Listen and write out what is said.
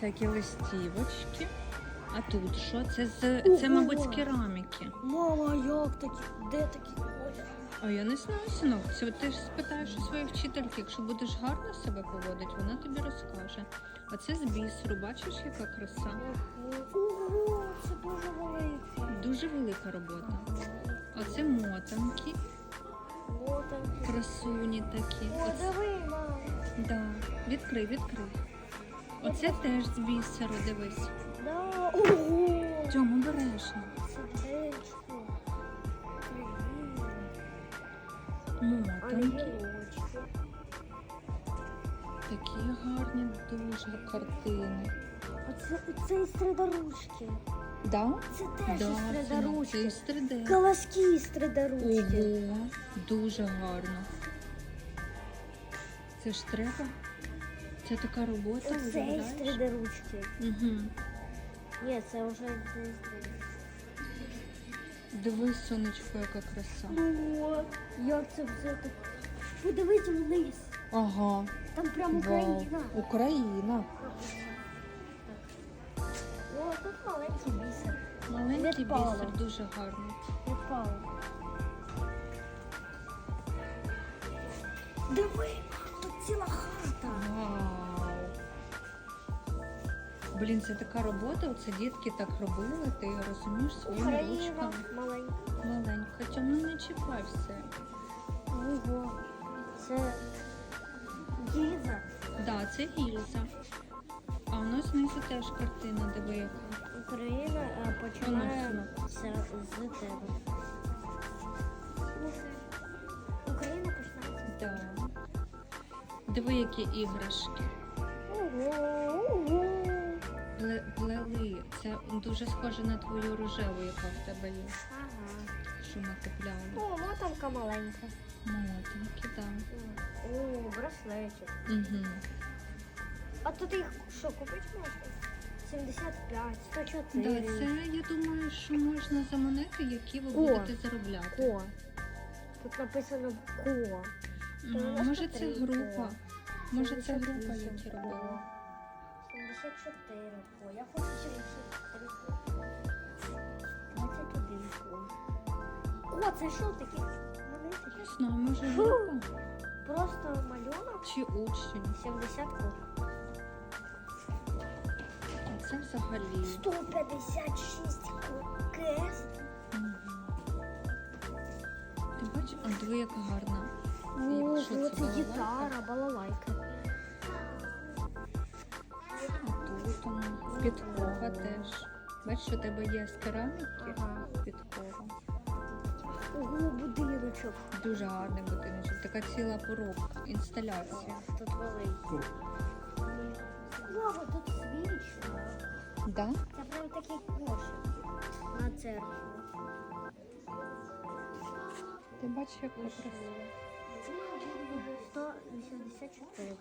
всякі листівочки. А тут що? Це з це, мабуть, з кераміки. Мама, як такі? Де такі колір? А я не знаю, синок. Це ти ж спитаєш у своєї вчительки, якщо будеш гарно себе поводити, вона тобі розкаже. А це з бісеру, бачиш, яка краса? Ого, це дуже велике. Дуже велика робота. А це мотанки, там. красуні такі. О, диви, мам. да. Відкрий, відкрий. Оце теж з бісеру, дивись. Да, ого. Тьому обережно. Сердечко. Мотанки. Такі гарні дуже картини. Оце, оце із 3D-ручки. Да? Це теж Да, із це 3D-ручки. із 3D. Колоски із 3D-ручки. Ого, дуже гарно. Це ж треба. Це така робота, Оце із уявляєш? 3D-ручки. Угу. Ні, це вже із 3D. Дивись, сонечко, яка краса. О, як це все так. Подивись вниз. Ага. Там прям Україна. Україна. О, тут маленький бісер. Маленький Відпала. бісер, дуже гарний. Відпало. Диви, ціла хата. Вау. Блін, це така робота, оце дітки так робили, ти розумієш своїми ручками. маленька. Маленька, чому не чіпай все? Ого. Це Гіза. Да, це гільза. А у нас знизу теж картина, диви яка. Україна е, починає з, з тебе. Україна починається. Да. Диви, які іграшки. Плели. Це дуже схоже на твою рожеву, яка в тебе є. Ага. Що ми купляли. О, мотанка маленька. Мотинки, так. О, браслетик. Угу. А тут їх що, купити можна? 75, Да, 104. це я думаю, що можна за монети, які ви О. будете заробляти. Ко. Тут написано ко. М, Може це 93 група. Може це 78 група, які ко. робили. 74 ко. Я хочу 73 ко. 21 ко. Ко, це що таке? Не знаю, може група Просто малюнок чи учень. 70 ко. А це взагалі. 156 ко. Кес. Ти бачиш, а диви, яка гарна. Це, це гітара, балалайка. Воно. підкова теж. Бачиш, у тебе є з кераміки Ага. підкова. Ого, будиночок. Дуже гарний будиночок. Така ціла поробка, інсталяція. Тут великий. Вова, тут свічка. Да? Це прям такий кошик на церкву. Ти бачиш, яка краса. 184.